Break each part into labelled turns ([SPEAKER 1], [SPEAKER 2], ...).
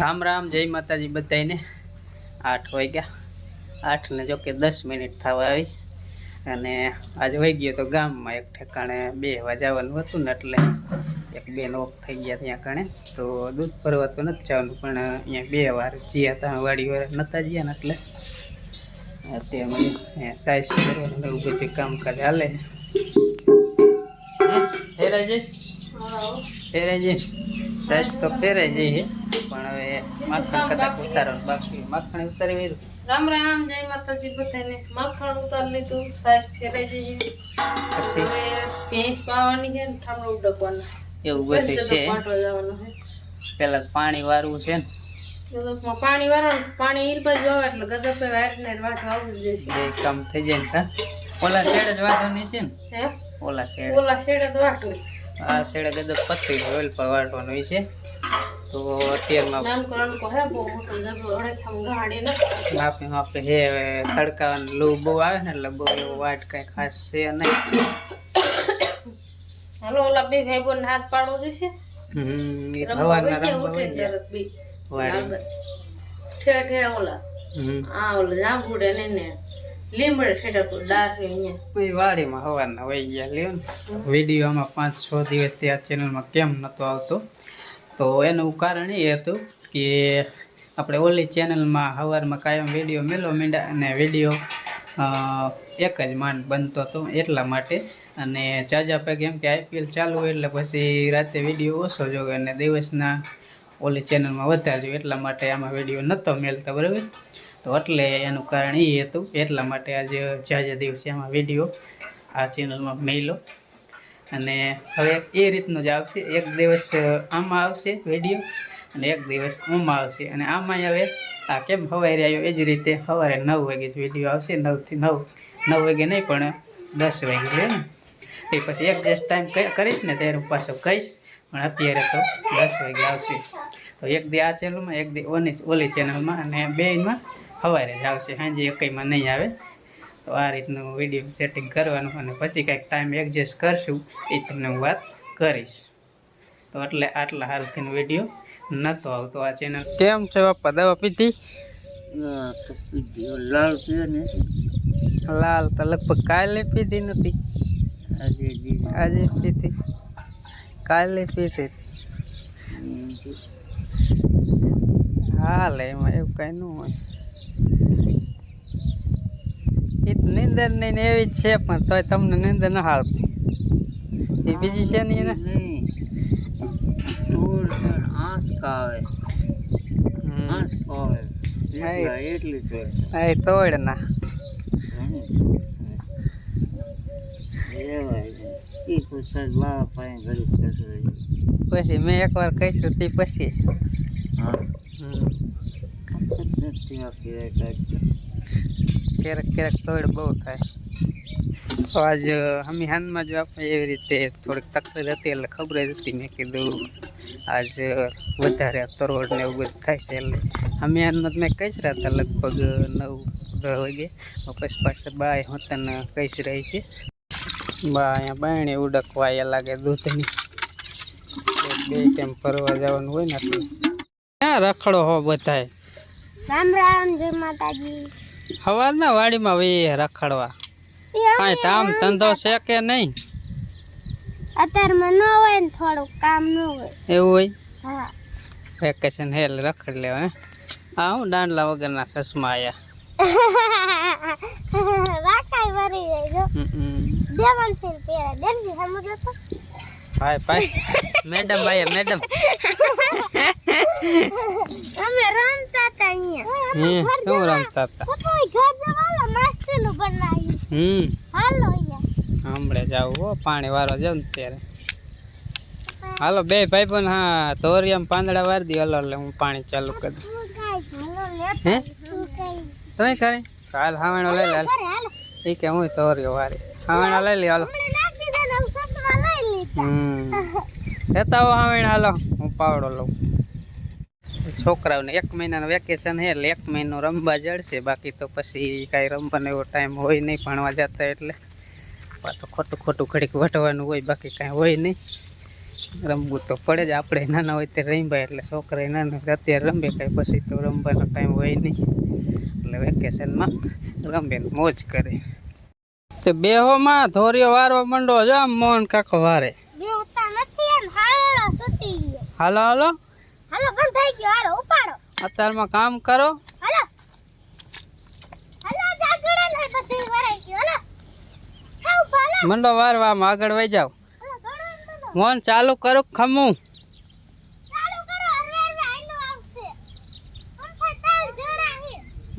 [SPEAKER 1] રામ રામ જય માતાજી બધાને આઠ વાગ્યા. આઠ ને જો કે દસ મિનિટ થવા આવી. અને આજે વહી ગયો તો ગામમાં એક ઠેકાણે બે જવાનું હતું ને એટલે એક બે નોક થઈ ગયા ત્યાં કણે તો દૂધ ભરવા તો નથી જવાનું પણ અહીંયા બે વાર જ્યાં હતા વાડી વાર નહોતા ગયા ને એટલે અત્યારે મને સાઈઝ કરવાનું એવું બધું કામકાજ હાલે. ફેરાય જાય ફેરાય જાય સાઈઝ તો ફેરાઈ જાય પણ હવે માખણ ઉતારો ઉતારવાનું બાકી માખણ ઉતારી વેરું
[SPEAKER 2] રામ રામ જય માતાજી બધાને. માખણ ઉતાર લીધું સાસ ફેરાઈ જઈએ
[SPEAKER 1] પછી?
[SPEAKER 2] ભેંસ પાવાની છે ને ઠામડો ઉડકવાના.
[SPEAKER 1] એવું
[SPEAKER 2] બધી
[SPEAKER 1] છે? પેલા પાણી વારવું છે ને?
[SPEAKER 2] પાણી વાળવાનું પાણી ઈલ બાજુ આવે એટલે ગજબ વાયરને વાટ વાવું જ જશે
[SPEAKER 1] કામ થઈ જાય ને ઓલા શેડ જ વાટવાની છે ને?
[SPEAKER 2] હે?
[SPEAKER 1] ઓલા શેડ.
[SPEAKER 2] ઓલા શેડે તો વાટવું.
[SPEAKER 1] આ શેડે ગદબ પતરી હોય વાટવાનું છે. તો અત્યારમાં
[SPEAKER 2] નાનકો નાનકો હે બહુ મોટો જબરો હળેખામ ગાડી ને
[SPEAKER 1] માપે માપે હે હવે તડકાવાનું લૂ બહુ આવે ને એટલે બહુ એવું વાટ કઈ ખાસ છે નહીં
[SPEAKER 2] હાલો ઓલા બે ભાઈ બોન હાથ પાડવો જોઈશે
[SPEAKER 1] હમ એ
[SPEAKER 2] રમવા
[SPEAKER 1] હવારના
[SPEAKER 2] વઈ ગયા,
[SPEAKER 1] રમવા
[SPEAKER 2] ઉઠે
[SPEAKER 1] વઈ ગયા
[SPEAKER 2] તરત બી
[SPEAKER 1] વાડી
[SPEAKER 2] ઠે ઠે ઓલા
[SPEAKER 1] હમ
[SPEAKER 2] આ ઓલા જાંબુડે ને ને લીમડે ઠેઠા પર ડાર અહીંયા
[SPEAKER 1] એ વાડીમાં હવારના વહી ગયા લ્યો ને વિડીયોમાં પાંચ છ દિવસથી આ ચેનલમાં કેમ નહોતો આવતો તો એનું કારણ એ હતું કે આપણે ઓલી ચેનલમાં સવારમાં કાયમ વીડિયો મેલો મીંડા અને વીડિયો એક જ માંડ બનતો હતો એટલા માટે. અને ચાજા પગ એમ કે આઈપીએલ ચાલુ હોય એટલે પછી રાતે વીડિયો ઓછો જોવે અને દિવસના ઓલી ચેનલમાં વધારે જોઈએ એટલા માટે આમાં વીડિયો નહોતો મેળતો બરાબર? તો એટલે એનું કારણ એ હતું. એટલા માટે આજે જાજા દિવસે આમાં વીડિયો આ ચેનલમાં મેલો અને હવે એ રીતનું જ આવશે. એક દિવસ આમાં આવશે વીડિયો અને એક દિવસ આમાં આવશે. અને આમાં હવે આ કેમ સવારે આવ્યો એ જ રીતે સવારે નવ વાગે જ વીડિયો આવશે. નવથી નવ નવ વાગે નહીં, પણ દસ વાગે લે ને? એ પછી એક જસ્ટ ટાઈમ કરીશ ને ત્યારે હું પાછો કહીશ. પણ અત્યારે તો દસ વાગે આવશે. તો એક દી આ ચેનલમાં એક દી ઓની, ઓલી ચેનલમાં અને બેમાં સવારે જ આવશે. સાંજે એકમાં નહીં આવે. તો આ રીતનું વીડિયો સેટિંગ કરવાનું અને પછી કંઈક ટાઈમ એડજસ્ટ કરશું એ તમને હું વાત કરીશ. તો એટલે આટલા હાલથી વીડિયો નહોતો આવતો આ ચેનલ કેમ છે બાપા? દવા પીધી?
[SPEAKER 3] લાલ પીએ ને?
[SPEAKER 1] લાલ તો લગભગ કાલે પીધી નથી
[SPEAKER 3] આજે
[SPEAKER 1] પીધી. કાલે પીધી. હાલે એમાં એવું કઈ ન હોય. એ તો નીંદર નહીં ને એવી જ છે પણ તોય તમને નીંદર ન હાલતી. એ બીજી છે નહીં. ને.
[SPEAKER 3] આવે
[SPEAKER 1] તોડ ના
[SPEAKER 3] પછી
[SPEAKER 1] મેં એકવાર કહીશું તે પછી.
[SPEAKER 3] હા.
[SPEAKER 1] ક્યારેક ક્યારેક તોડ બહુ થાય. તો આજ અમે હાનમાં જો આપણે એવી રીતે થોડીક તકલીફ હતી એટલે ખબર જ હતી. મેં કીધું, આજ વધારે તરોડ ને એવું બધું થાય છે એટલે અમે હાનમાં મેં જ રહ્યા હતા લગભગ નવ વાગે. પછી પાછા બાય હોતને કહીશ રહી છે. બા અહીંયા બાયણી એ લાગે દૂધની. બે ટાઈમ ફરવા જવાનું હોય ને ક્યાં રખડો હો બધાય?
[SPEAKER 2] રામ રામ જય માતાજી.
[SPEAKER 1] સવારના વાડીમાં વહી રખડવા. કાંઈ કામ ધંધો છે કે નહીં?
[SPEAKER 2] અત્યારમાં ન હોય ને થોડું કામ ન હોય.
[SPEAKER 1] એવું હોય?
[SPEAKER 2] હા.
[SPEAKER 1] વેકેશન હે એટલે લેવા હા? હું દાંડલા વગરના ચશ્મા આવ્યા
[SPEAKER 2] વાકાઈ વરી જાય જો. સિર પેરા દેવજી સમજો તો?
[SPEAKER 1] ભાઈ ભાઈ. મેડમ ભાઈ મેડમ.
[SPEAKER 2] અમે હતા અહીંયા
[SPEAKER 1] શું રમતા હતા?
[SPEAKER 2] ઘર જવાલો મસ્તી નું બનાવ્યું
[SPEAKER 1] હમ.
[SPEAKER 2] હાલો
[SPEAKER 1] હમણે જાવું હો પાણી વાળો જાવ ને ત્યારે. હાલો બે ભાઈ પણ હા તોરિયામાં પાંદડા વાર દી. હાલો એટલે હું પાણી ચાલુ કરી હે તમે ખરી? હાલ હાવણો લઈ લે એ કે હું તોરિયો વારી. હાવણો લઈ લે હાલો. હમ લેતા હો હાવણ હાલો. હું પાવડો લઉં. છોકરાઓને એક મહિનાનું વેકેશન છે એટલે એક મહિનો રમવા જડશે. બાકી તો પછી કાંઈ રમવાનો એવો ટાઈમ હોય નહીં ભણવા જતા એટલે. તો ખોટું ખોટું ઘડીક વટવાનું હોય બાકી કાંઈ હોય નહીં. રમવું તો પડે જ. આપણે નાના હોય ત્યારે રમ્યા એટલે છોકરા નાના અત્યારે રમે કાંઈ પછી તો રમવાનો ટાઈમ હોય નહીં. એટલે વેકેશનમાં રમે મોજ કરે. તો બેહોમાં ધોરીઓ વારવા માંડો જો મોહન કાકો વારે.
[SPEAKER 4] હાલો
[SPEAKER 1] હાલો. હાલો
[SPEAKER 4] બંધ થઈ ગયો. હાલો ઉપાડો.
[SPEAKER 1] અત્યારમાં કામ કરો.
[SPEAKER 4] હાલો. હાલો જાગડે લઈ પછી વરાઈ ગયો. હાલો. હા ઊભા
[SPEAKER 1] મંડો વારવા આમ આગળ વહી જાવ
[SPEAKER 4] હાલો દોડો ને દોડો.
[SPEAKER 1] મોહન ચાલુ કરો ખમું?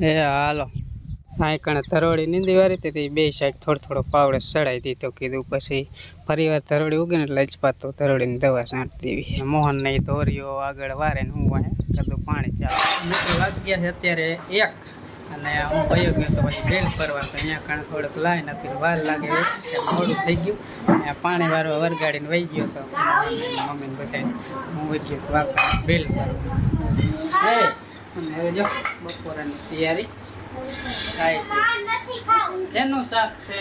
[SPEAKER 1] એ હાલો. આ કણે તરોડી નીંદી વારી હતી બે સાઈડ થોડો થોડો પાવડો સડાઈ દીધો, કીધું પછી ફરી વાર તરોડી ઉગે ને એટલે અજપાતો દવા છાંટી દેવી મોહન ને ધોરીઓ આગળ વારે ને હું વાંહે કદું પાણી ચાલે વાગ્યા છે અત્યારે એક, અને હું ભયો ગયો તો પછી બેલ ફરવા, તો અહીંયા કણે થોડુંક લાઈન હતી વાર લાગે મોડું થઈ ગયું. અને પાણી વારવા વરગાડીને વહી ગયો તો મમ્મીને બધાને હું વહી ગયો તો બેલ ફરવા. અને હવે જો બપોરાની તૈયારી શેનું શાક છે?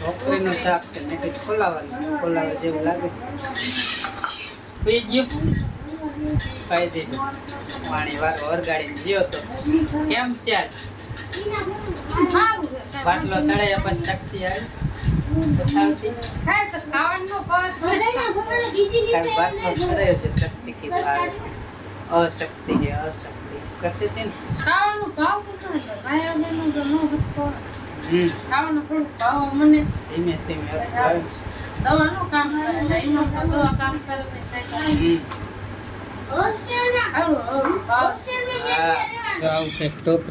[SPEAKER 4] દૂધીનું
[SPEAKER 1] શાક છે. મેં કંઈક ખોલાવાનું ખોલાવા જેવું લાગે. પી ગયું ખાઈ દીધું. પાણી વાર વરગાડીને ગયો તો. કેમ છે આજ? બાટલો સડાયા પછી શક્તિ આવી? શક્તિ કીધું આવે. અશક્તિ કે અશક્તિ. કરતી હતી ને?
[SPEAKER 2] ખાવાનું ભાવ ન હતો કાયા દેનો તો નો હતો ખાવાનું. થોડુંક ભાવે મને.
[SPEAKER 1] ધીમે ધીમે આવે.
[SPEAKER 2] દવાનું કામ કરે છે. એનો તો કામ કરે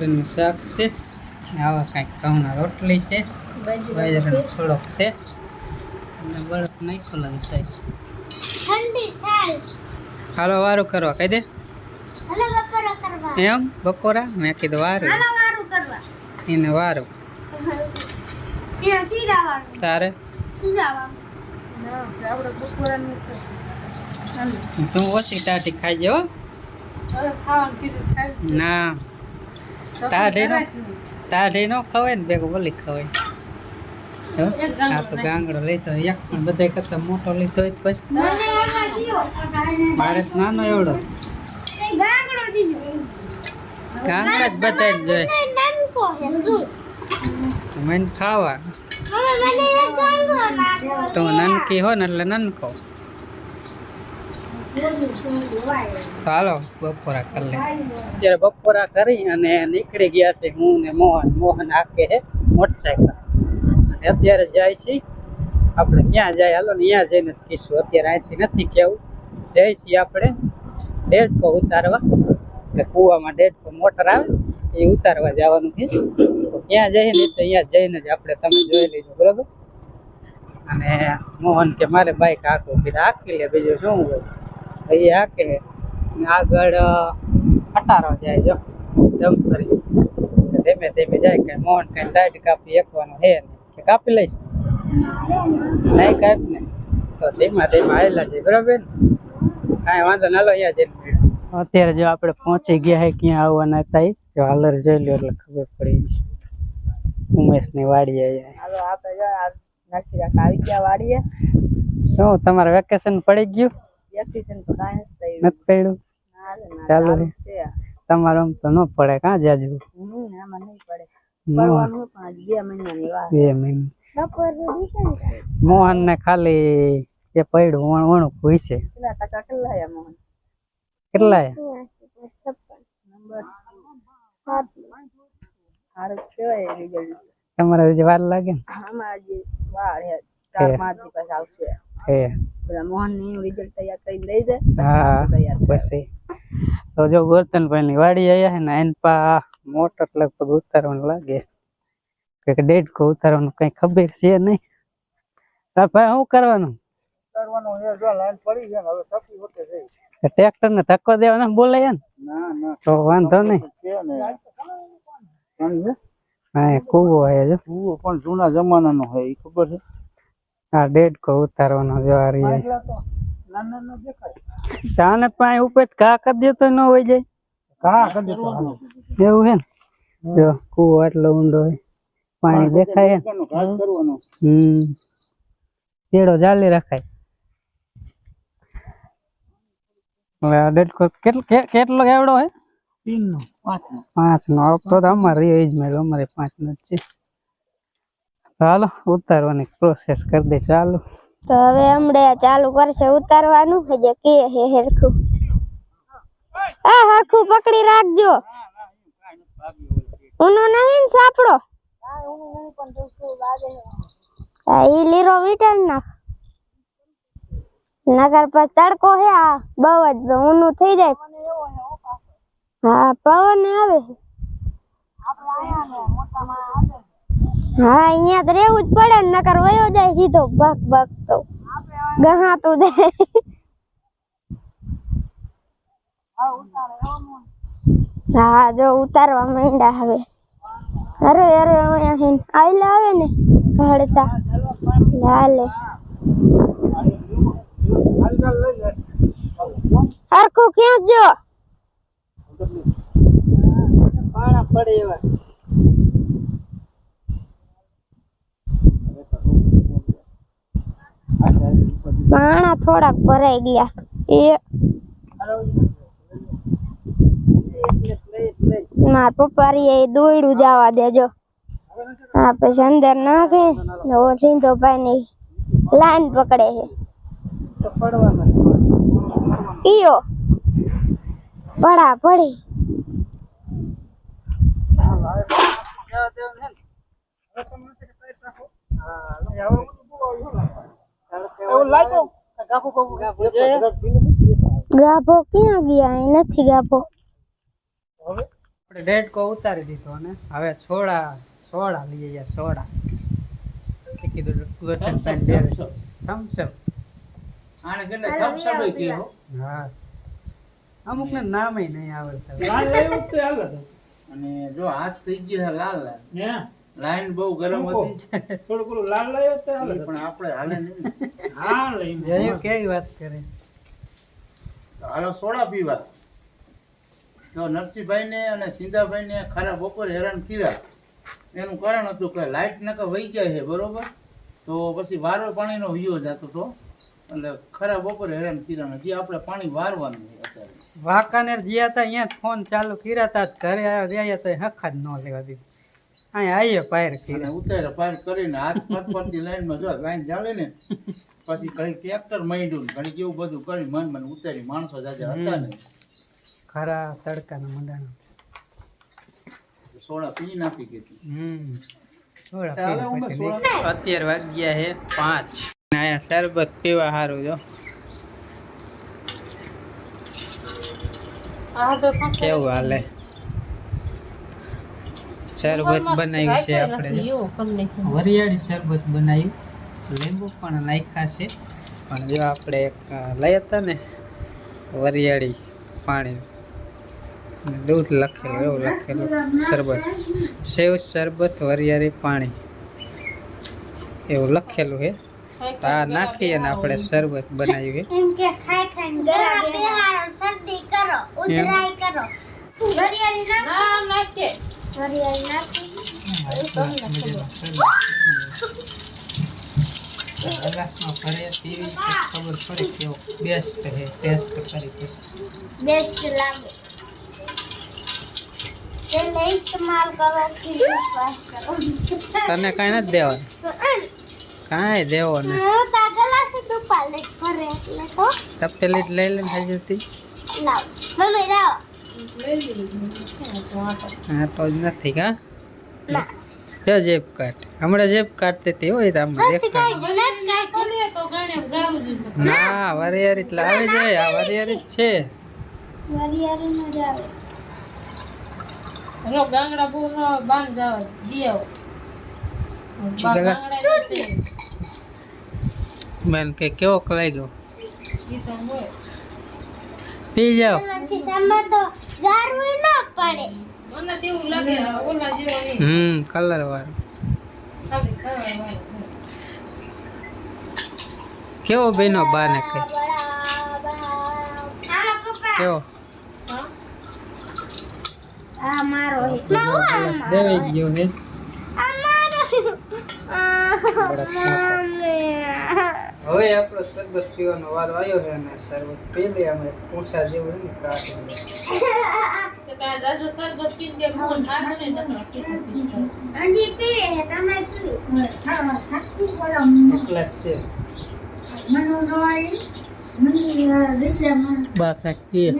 [SPEAKER 2] ને
[SPEAKER 1] શાક છે આવા કાંઈક ઘઉંના રોટલી છે બાજરાનો થોડોક છે અને બળદ નહીં લાગે સાઈઝ
[SPEAKER 4] ઠંડી સાઈઝ
[SPEAKER 1] હાલો વારું કરવા કહી દે. એમ? બપોરા? મેં કીધું વારું. એને વારું. તારે?
[SPEAKER 2] તો
[SPEAKER 1] ઓછી ટાટી ખાઈ
[SPEAKER 2] ખાઈ
[SPEAKER 1] ના.
[SPEAKER 2] તો
[SPEAKER 1] તાઢી નો ખવાય ને ભેગું બોલી ખવાય. હો? આ તો ગાંગડો લીધો. એક પણ બધા કરતા મોટો લીધો હોય તો પછી મારે નાનો એવડો.
[SPEAKER 4] ગાંગડો દીધો.
[SPEAKER 1] ગાંગડા જ બધા જ જોઈએ
[SPEAKER 4] મને હે શું?
[SPEAKER 1] મને ખાવા.
[SPEAKER 4] મમ્મી મને એક ગાંગડો નાખો
[SPEAKER 1] તો નાનકી હો ને એટલે નાનકો. ચાલો બપોરા કરી લે. અત્યારે બપોરા કરી અને નીકળી ગયા છે હું ને મોહન. મોહન હાકે હે મોટરસાયકલ. અને અત્યારે જાય છે આપણે ક્યાં જાય? હાલો ને ત્યાં જઈને કીશું. કહીશું અત્યારે અહીંથી નથી કેવું. જઈ છીએ આપણે ડેડકો ઉતારવા. એટલે કૂવામાં ડેડકો મોટર આવે, એ ઉતારવા જવાનું છે. તો ત્યાં જઈએ ને તો અહીંયા જઈને જ આપણે તમે જોઈ લેજો, બરાબર? અને મોહન કે મારે બાઈક આખું કીધું આખી લે બીજું શું હોય? એ હાકે આગળ અટારો જાય, જો દમ કરી. ધીમે ધીમે જાય કે મોહન કઈ સાઈડ કાપી એકવાનું હે કે કાપી લઈશ? નહીં કાપ ને. તો ધીમા ધીમા આવેલા છે બરાબર ને? કાંઈ વાંધો ના અહીંયા જઈને. અત્યારે જો આપણે પહોંચી ગયા હે ક્યાં આવવાના થાય. જો હાલર જોઈ લ્યો એટલે ખબર પડી ઉમેશની વાડી
[SPEAKER 3] હાલો આપણે જો આવી ગયા વાડીએ.
[SPEAKER 1] શું તમારે વેકેશન પડી ગયું?
[SPEAKER 3] વેકેશન તો કાંઈ નથી
[SPEAKER 1] નથી પડ્યું? ચાલુ. છે. તમારે આમ તો ન પડે કાં જાજુ?
[SPEAKER 3] આમાં નહીં પડે.
[SPEAKER 1] ન.
[SPEAKER 3] પડવાનું પણ બે મહિનાની
[SPEAKER 1] બે મહિના. મોહન ને ખાલી એ પડ્યું વણ
[SPEAKER 3] કેટલા છે મોહન?
[SPEAKER 1] કેટલા
[SPEAKER 3] છે
[SPEAKER 1] વાડી આયા ને, એન મોટર લગભગ ઉતારવાનું લાગે કે ડેડ કો ઉતારવાનું કઈ ખબર છે નહીં. ભાઈ, શું કરવાનું? ટ્રેક્ટર ને ધક્કો દેવાનો બોલાય ને? તો વાંધો નહીં. હા કુવો કૂવો હે જો
[SPEAKER 5] કૂવો પણ જૂના જમાનાનો હોય એ ખબર છે?
[SPEAKER 1] આ ડેઢ કો ઉતારવાનો જો આ રહી તાને પાણી ઉપર ઘા કરી દે તો ન હોય જાય.
[SPEAKER 5] કરી દેતો
[SPEAKER 1] એવું હે ને? જો કુવો એટલો ઊંડો હોય. પાણી દેખાય હે હમ. તેડો જાલી રખાય હવે આ દેડકો કેટલો કે- કેટલો એવડો હે
[SPEAKER 3] તીનનો પાંચનો
[SPEAKER 1] પાંચ નો આપતો તો અમારે એ જ મેળ અમારે પાંચ નો જ છે ચાલો ઉતારવાની પ્રોસેસ કરી દે ચાલો
[SPEAKER 4] તો હવે હમણે ચાલુ કરશે ઉતારવાનું હજે કે હે હરખું આ હરખું પકડી રાખજો ઉનો નહીં ને સાપડો આ ઈ લીરો વીટર નાખ નગર પર તડકો હે આ બહુ જ ઊનું થઈ જાય. હા પવન આવે છે. હા અહીંયા તો રહેવું જ પડે ને નકર વયો જાય સીધો ભગ ભગ તો. ગહાતું જાય હા. જો ઉતારવા માંડ્યા હવે. અરે અરે અહીંયા આઈલે આવે ને ઘડતા. લાલે હરખું ક્યાં જો
[SPEAKER 3] પાણા પડે એવા
[SPEAKER 4] પાણા થોડાક ભરાઈ ગયા એ મારા પપ્પારી એ દોયડું જવા દેજો હા પછી અંદર નાખે ને ઓ સિંધો ભાઈ ની લાઈન પકડે છે
[SPEAKER 3] તો પડવામાં
[SPEAKER 4] ઈયો પડા પડી
[SPEAKER 3] એવું લાગ્યું ગાફુ ગાફુ ગાફુ
[SPEAKER 4] ગાભો ક્યાં ગયા? અહીં નથી ગાભો.
[SPEAKER 1] આપણે ડેડકો ઉતારી દીધો અને હવે સોડા સોડા લઈએ ગયા સોડા. તે કીધું ગોઠણ પેન ડેરે થમ્સઅપ
[SPEAKER 5] આને કેટલે થપસપ કેરો હા.
[SPEAKER 1] અમુક ને નામે નહીં આવડતા
[SPEAKER 3] લાલ લાવ્યું તો હાલે તો.
[SPEAKER 5] અને જો હાથ થઈ ગયો લાલ લાલ.
[SPEAKER 3] હે?
[SPEAKER 5] લાઈન બહુ ગરમ હતી.
[SPEAKER 3] થોડું થોડું લાલ લાયો તો હાલે
[SPEAKER 5] પણ આપણે હાલે નહીં
[SPEAKER 3] હા લઈ
[SPEAKER 1] જયું કેવી વાત કરે?
[SPEAKER 5] હાલો સોડા પીવા. તો નરસિંહભાઈ ને અને સિંધાભાઈ ને ખરા બપોરે હેરાન કર્યા. એનું કારણ હતું કે લાઇટ નકર વહી જાય છે બરોબર? તો પછી વારો પાણીનો વિયો જતો હતો એટલે ખરા બપોરે હેરાન કર્યા હજી આપણે પાણી વારવાનું છે અત્યારે.
[SPEAKER 1] વાંકાનેર ગયા હતા અહીંયા ફોન ચાલુ કર્યા હતા ઘરે રહ્યા તો હખા જ ન લેવા દીધું. અહીંયા આવીએ પાયર
[SPEAKER 5] અને ઉતારે પાર કરીને હાથ ફટફટની લાઈનમાં જો લાઈન ચાલે ને પછી ઘણી ટ્રેક્ટર માંડ્યું ને ઘણી કેવું બધું કરી મન મને ઉતારી માણસો જાજા હતા ને.
[SPEAKER 1] ખરા તડકાના મંડાણા.
[SPEAKER 5] સોડા પી નાખી સોળા.
[SPEAKER 1] નીકળ. અત્યારે વાગ્યા છે પાંચ. અહીંયા શરબત પીવા સારું જો. કેવું હાલે? શરબત બનાવ્યું છે આપણે વરિયાળી શરબત બનાવ્યું લીંબુ પણ નાખ્યા છે. પણ જો આપણે એક લઈ હતા ને વરિયાળી પાણી. દૂધ લખેલું એવું લખેલું શરબત. સેવ શરબત વરિયાળી પાણી. એવું લખેલું છે. તો આ નાખી અને આપણે શરબત બનાવી
[SPEAKER 4] એમ કે ખાઈ બેહારો શરદી કરો ઉધરાઈ કરો. વરિયાળી નાખ.
[SPEAKER 2] નાખીએ.
[SPEAKER 4] વરિયાળી નાખી.
[SPEAKER 1] તને કાંઈ નથી દેવાનું. કાંઈ દેવો ને. તપેલી જ લઈ લે
[SPEAKER 2] લઈ લીધું
[SPEAKER 1] હા તો જ નથી કા?
[SPEAKER 4] ના.
[SPEAKER 1] જો જેબ કાટ હમણાં જેબ કાઢતી હતી હોય
[SPEAKER 2] જ
[SPEAKER 1] ના વરિયારી એટલે આવી જાય આ વરિયારી જ છે.
[SPEAKER 2] ગાંગડા બહુ જાવ જી આવો બા
[SPEAKER 1] ગલાસ.
[SPEAKER 2] ગાંગડા નથી
[SPEAKER 1] બેન કે કેવો
[SPEAKER 2] કલાઈ ગયો
[SPEAKER 1] પી જાઓ
[SPEAKER 4] ન
[SPEAKER 1] હમ કલર વાળો કેવો બેનો બાને કઈ કેવો
[SPEAKER 2] હા
[SPEAKER 4] આ મારો
[SPEAKER 1] દેવાઈ ગયો
[SPEAKER 4] મારો
[SPEAKER 1] બરફ હવે આપણો શરબત પીવાનો વારો આવ્યો છે અને શરબત પી લે અમે પૂછા જેવું ને કાઢ
[SPEAKER 2] તો કાંઈ દાદુ શરબત પી દે મોહન ખાધું ને તો
[SPEAKER 4] હજી પીવે છે તમે પીવી
[SPEAKER 1] એકલા જ છે. બા કાઢી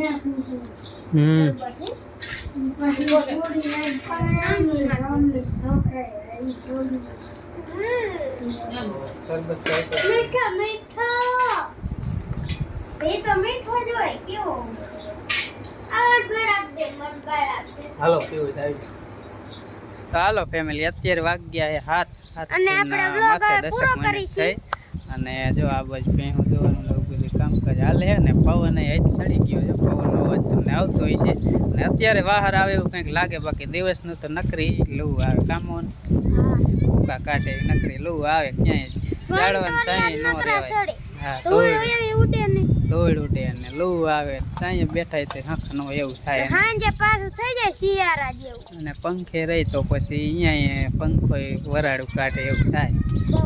[SPEAKER 1] હમ. શરબત ચાય
[SPEAKER 4] મીઠો મીઠો. એ તો મીઠો જ હોય કેવો? આ બરાબર દે મન બરાબર
[SPEAKER 1] હાલો પીવું થાય ચાલો ફેમિલી અત્યારે વાગ્યા છે હાથ હાથ
[SPEAKER 4] અને આપણે vlog પૂરો કરીશું.
[SPEAKER 1] અને જો આ બાજુ ભેહું દોવાનું ને બધું કામકાજ હાલે છે ને પવન એ જ સડી ગયો છે. પવનનો અવાજ તમને આવતો હોય છે. અને અત્યારે બહાર આવે એવું કંઈક લાગે બાકી દિવસનું તો નકરી લઉં આવે કામો ભૂકા કાઢે નકરી લૂ આવે ક્યાંય. જાળવાનું સાંઈ ન રહેવાય. હા
[SPEAKER 4] ધૂળ ઉડે ને
[SPEAKER 1] ધૂળ ઉડે અને લૂ આવે. ત્યાં બેઠા તે હંખ નો એવું થાય
[SPEAKER 4] સાંજે પાછું થઈ જાય શિયાળા જેવું.
[SPEAKER 1] અને પંખે રહી તો પછી અહીંયા પંખો વરાળું કાઢે એવું થાય. તો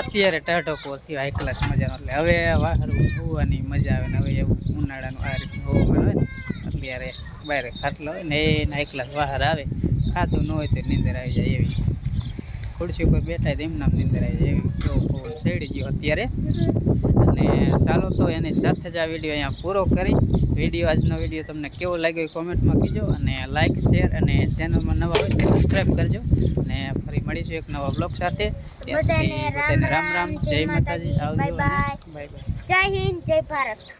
[SPEAKER 1] અત્યારે ટાઢકો થયો હાઈ ક્લાસ મજાનો. એટલે હવે વાહરું હોવાની મજા આવે ને હવે એવું ઉનાળાનું આ રીતે હવામાન હોય અત્યારે બહાર ખાટલો હોય ને એ હાઈ ક્લાસ વાહર આવે. ખાતું ન હોય તો નીંદર આવી જાય એવી. ખુરશી ઉપર બેઠા એમના નીંદર આવી પવન શેડી ગયો અત્યારે. અને ચાલો તો એની સાથે જ આ વીડિયો અહીંયા પૂરો કરી. વીડિયો આજનો વીડિયો તમને કેવો લાગ્યો એ કોમેન્ટમાં કહેજો અને લાઇક શેર અને ચેનલમાં નવા હોય તો સબસ્ક્રાઈબ કરજો. અને ફરી મળીશું એક નવા બ્લોગ સાથે.
[SPEAKER 4] રામ
[SPEAKER 1] રામ. જય માતાજી. આવજો બાય બાય
[SPEAKER 4] જય હિન્દ જય ભારત.